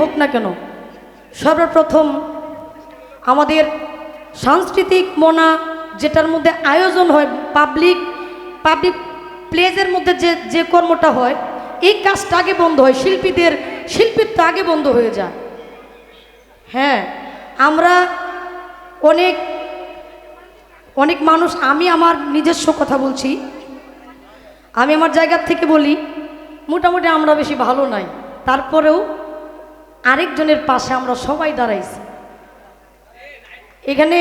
হোক না কেন, সর্বপ্রথম আমাদের সাংস্কৃতিক মনা যেটার মধ্যে আয়োজন হয় পাবলিক পাবলিক প্লেজের মধ্যে যে যে কর্মটা হয়, এই কাজটা আগে বন্ধ হয়, শিল্পীদের শিল্পীত্ব আগে বন্ধ হয়ে যায়। হ্যাঁ আমরা অনেক অনেক মানুষ, আমি আমার নিজস্ব কথা বলছি, আমি আমার জায়গার থেকে বলি, মোটামুটি আমরা বেশি ভালো নাই। তারপরেও আরেকজনের পাশে আমরা সবাই দাঁড়াইছি। এখানে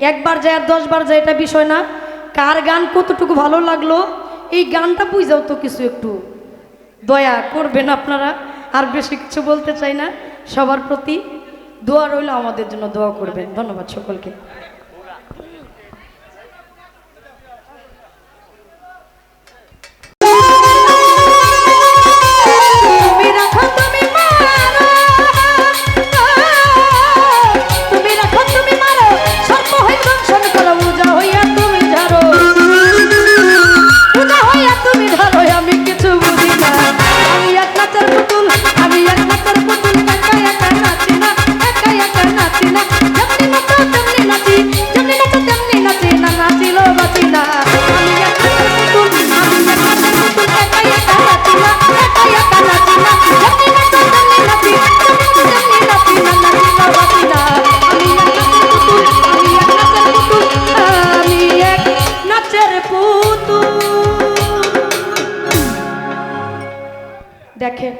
একবার যায় আর দশবার যায় এটা বিষয় না। কার গান কতটুকু ভালো লাগল? এই গানটা বুঝাও তো কিছু একটু। দয়া করবেন আপনারা। আর বেশি কিছু বলতে চাই না। সবার প্রতি দোয়া রইল আমাদের জন্য দোয়া করবেন। ধন্যবাদ সকলকে। দেখেন